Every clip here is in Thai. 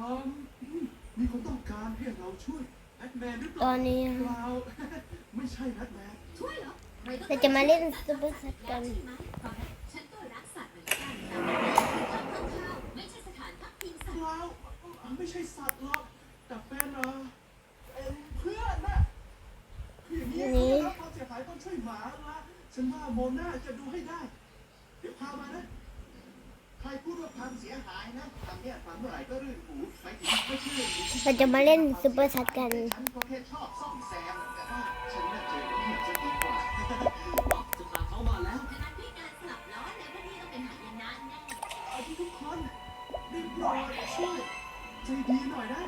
อืมมีคนต้องการให้เราช่วยแบทแมนหรือเปตอล่านนี้เปล่า ไม่ใช่แบทแมนช่วยเหรอใครต้องเราจะมาเล่นซูเปอร์ซัดกันใช่ไหมฉันก็รักสัตว์เหมือนกันแต่ว่าทำข้าวๆไม่ใช่สถานพักพิงสัตว์เปล่าไม่ใช่สัตว์หรอกแต่เป็นเออเป็นเพื่อนน่ะคืออย่างนี้นี่ เขาได้รับความเสียหายต้องช่วยหมาละฉันว่าโมนาจะดูให้ได้ เดี๋ยวพามานะ ใครพูดว่าความเสียหายนะคำเนี้ยฟังเมื่อไหร่ก็รื่นหูหมายถึงไม่เชื่ออยู่ที่เราจะมาเล่นซูเปอร์ซัดกัน ฉันก็แค่ชอบซ่อมแซมแต่ว่าฉันน่าเจอเงียบจะดีกว่าจะพาเขามาแล้วขณะที่การสลับล้อในพวกนี้ต้องเป็นหายนะแน่เอาที่ทุกคนได้โปรดช่วยใจดีหน่อยนะ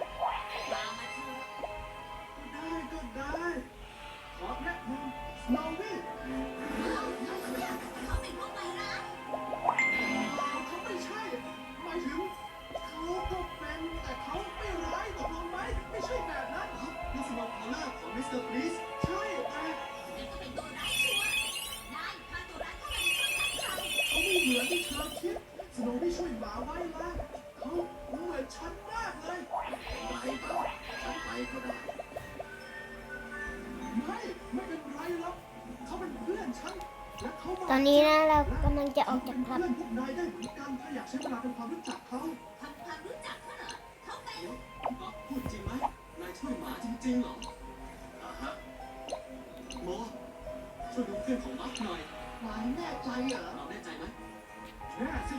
อนฉันมากเลยไปเปล่าฉันไปก็ได้ ไม่ ไม่เป็นไรหรอกเขาเป็นเพื่อนฉัน และเขามาตอนนี้นะเรากำลังจะออกจากเพื่พัอบนพวกนายได้เหมือนกันถ้าอยากใช้เวลาเป็นความรู้จักเขาทำความรู้จักเขาเหรอเขาเป็นอ๋อพูดจริงไหมนายช่วยหมาจริงๆเหรออ่าฮะโมช่วยดูเพื่อนของบัฟหน่อยนายแน่ใจเหรอเราแน่ใจไหมแน่สิ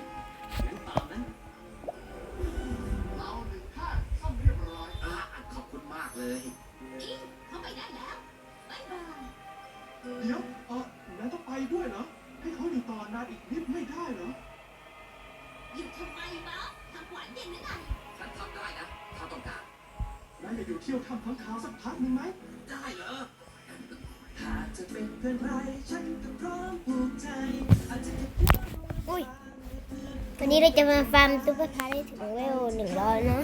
เลยอีเขาไปได้แล้วบ๊ายบาย เดี๋ยวเออนายต้องไปด้วยเหรอ ให้เขาอยู่ต่อนานอีกนิดไม่ได้เหรอ อยู่ทำไมบ๊อบทำหวานเย็นหรือไงฉันทำได้นะ ถ้าต้องการ นายอยากอยู่เที่ยวถ้ำค้างคาวสักพักหนึ่งไหม ได้เหรอ หากจะเป็นเพื่อนใครฉันก็พร้อมผูกใจ อาจจะอุ้ย วันนี้เราจะมาฟาร์มซูเปอร์ซัดได้ถึงเวลหนึ่งร้อยเนาะ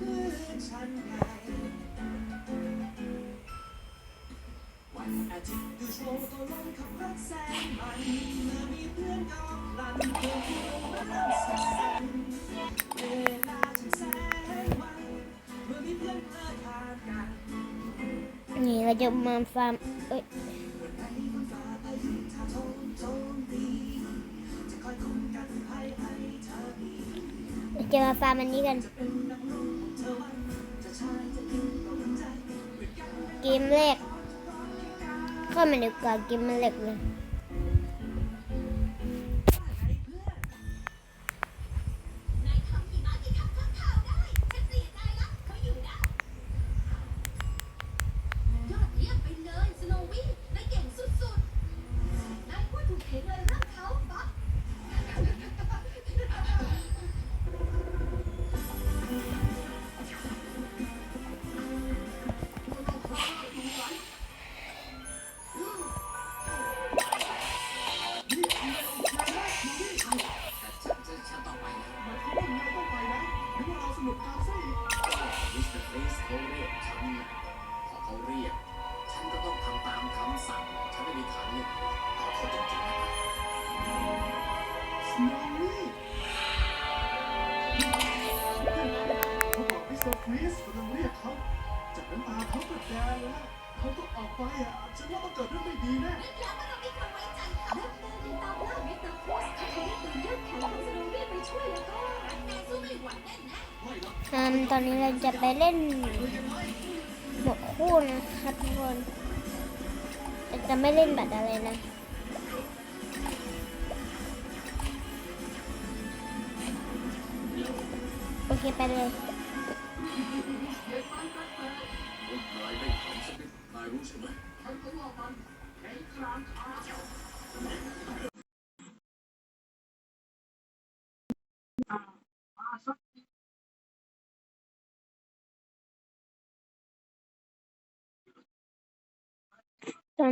วันอาทิตย์ดูโชว์ตัวลงขับรถแสนมันเมื่อมีเพื่อนก็ลันเพื่อนที่ลงมาเริ่มสักสันเวลาฉันแสนมันเมื่อมีเพื่อนเลิดเพลินกันนี่เราจะมาฟาร์มเอ้ยจะคอยคุ้มกันภัยให้เธอมีเราจะมาฟาร์มอันนี้กัน เกมแรกเข้ามาในกว่าเกมแรกเลย เขาบอกมิสเตอร์ฟรีสกำลังเรียกเขาจากนั้นมาเขาก็แดนแล้วเขาก็ออกไปอะฉันว่าต้องเกิดเรื่องไม่ดีแน่แล้วว่าเราไม่ควรไว้ใจเขาและเดินในตามล่ามิสเตอร์ครูสเขาจะได้ตัวยืดแขนของสโนวี่ไปช่วยแล้วก็นายสู้ไม่ไหวแน่นะอืมตอนนี้เราจะไปเล่นหมวกคู่นะครับทุกคน จะไม่เล่นบัตรอะไรนะ เคไปเลยนายไม่ทำสัก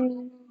นิ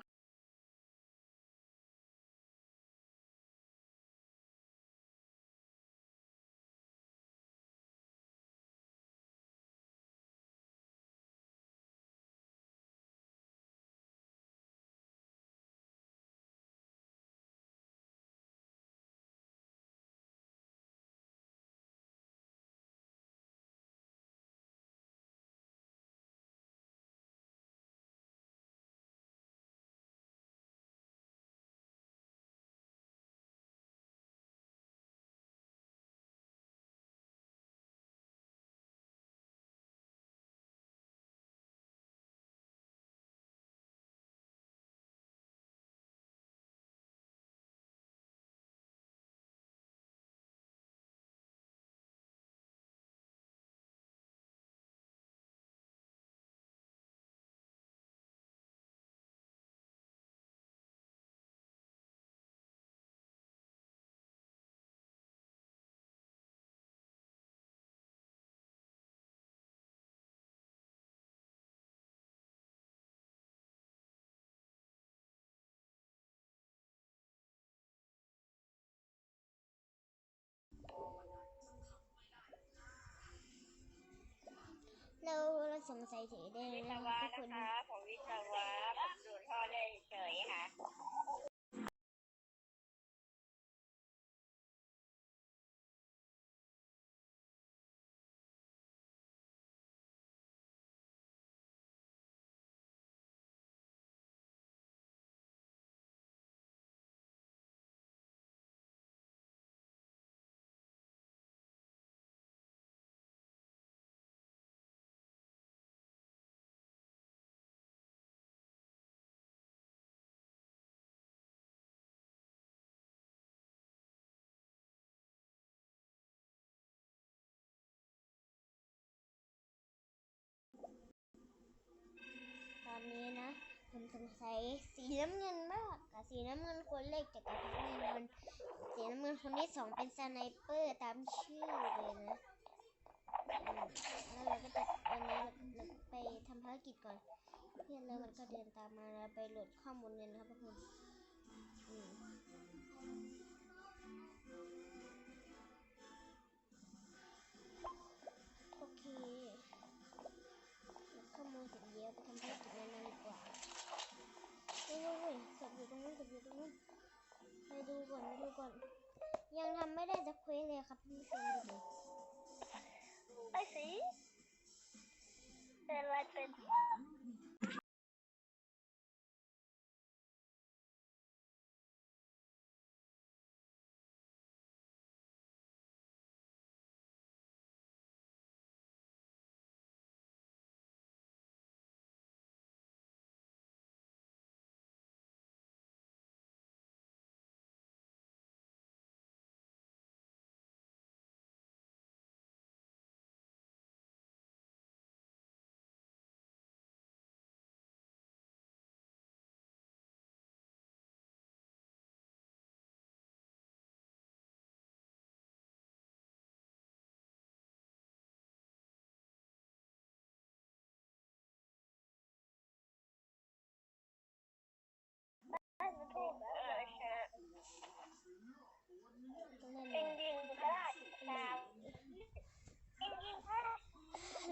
เราสงสัยสีแดงวิะนะคะผมวิศวะผมดู นนี้นะ ผมสงสัยสีน้ำเงินมากกับสีน้ำเงินคนแรกจากกระทะแน่นอนสีน้ำเงินคนที่สองเป็นสไนเปอร์ตามชื่อเลยนะแล้วเราก็จะวันนี้เราไปทำภารกิจก่อน เพื่อนแล้วมันก็เดินตามมาแล้วไปโหลดข้อมูลกันนะครับทุกคน ยเฮ้ยเฮ้ยศพอยู่ตรงนู้นศพอยู่ตรงนู้นไปดูก่อนไปดูก่อน ยังทำไม่ได้จะเควสเลยครับท่านผู้ชมดูดิไอ้สีเตรงนั้นจริงจริงๆก็ได้ครับจริงจริงๆก็ได้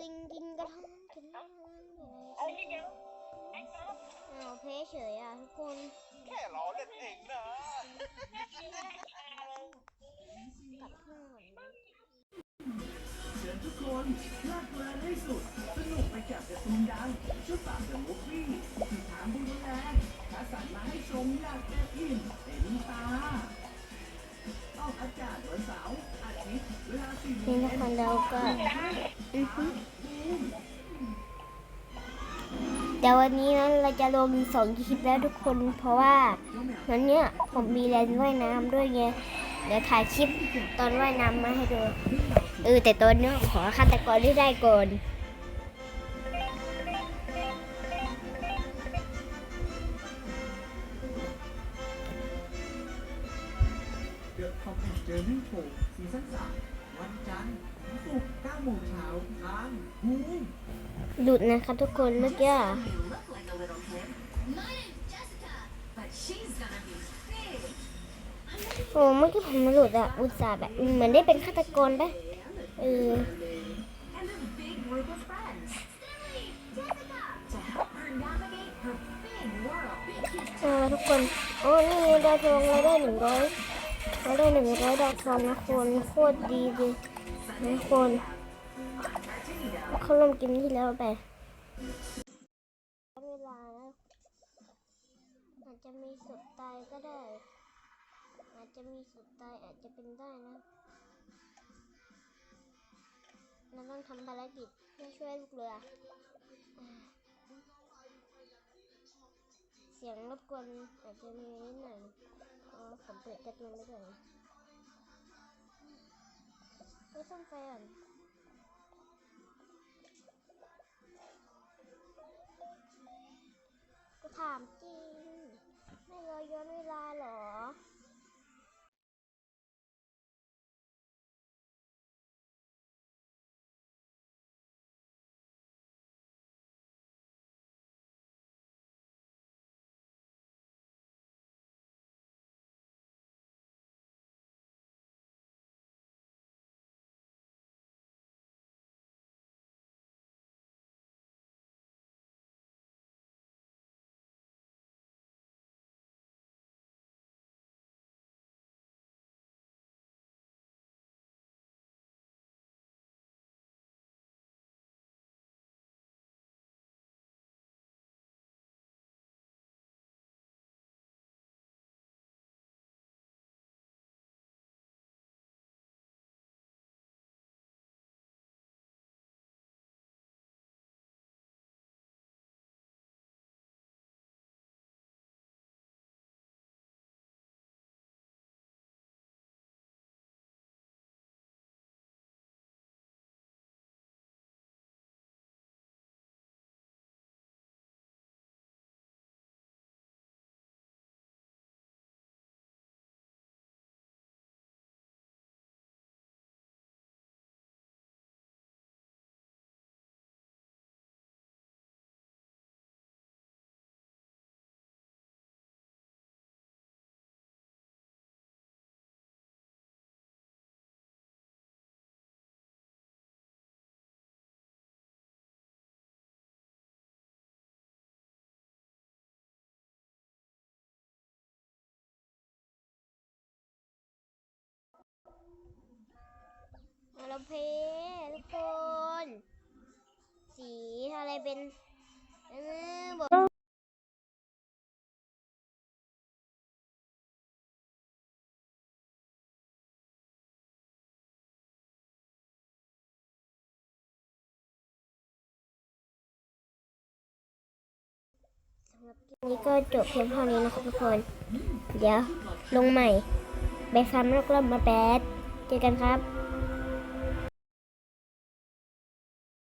ลิงกินกระท่อมกินเหล้าอยู่เอาไหนเดี๋ยวไอ้ก๊อฟอ้าวเพเฉยอะทุกคนแค่ล้อเล่นเองนะกลับห้องเชิญทุกคนลิดเพลินให้สุด สนุกไปกับกร์ตูนดังชุดปากเดอะมูฟวี่ที่ถามบุญแรงคัดสรรมาให้ชมอยางเต็มอิ่มเต็มตา นี่นี่งทุกคนเราก็อือฮึเดี๋ยววันนี้นะเราจะลงสองคลิปแล้วทุกคน เพราะว่าวันเนี้ยผมมีแรงว่ายน้ำด้วยไงเดี๋ยวถ่ายคลิปตอนว่ายน้ำมาให้ดู เออแต่ตอนเนี้ยขอฆาตกรที่ได้ก่อน คอมแพคเจอร์นี่โฟซีซั่นสามวันจันทร์ถึงศุกร์9โมงเช้าทางบูมหลุดนะครับทุกคนเมื่อกี้อะ My name's Jessica, but she's gonna be big. โอ้เมื่อกี้ผมมาหลุดอะอุตส่าห์แบบเหมือนได้เป็นฆาตกรปะเออ And a big group of friends. Silly, Jessica, to help her navigate her big world. เออทุกคนโอ้นี่ไงดาวทองเราได้หนึ่งร้อย เราได้หนึ่งร้อยดาวทองนะคนโคตรดีเลยนะคนเขาลงกินที่แล้วไปเวลานะอาจจะมีสุดตายก็ได้ อาจจะมีสุดตายอาจจะเป็นได้นะเราต้องทำภารกิจเพื่อช่วยลูกเรือ เสียงรบกวนอาจจะมีนิดหน่อย อ๋อผมเปิดการ์ตูนไว้ก่อนไม่ต้องไฟก่อนกูถามจริง ไม่รอย้อนเวลาหรอ ราเพทุกคน สีอะไรเป็นเออบอกำหรับนี้ก็จบเพียงเท่านี้นะครับทุกคน เดี๋ยวลงใหม่ไปซ้ำแล้วก็มาแบดเจอกันครับ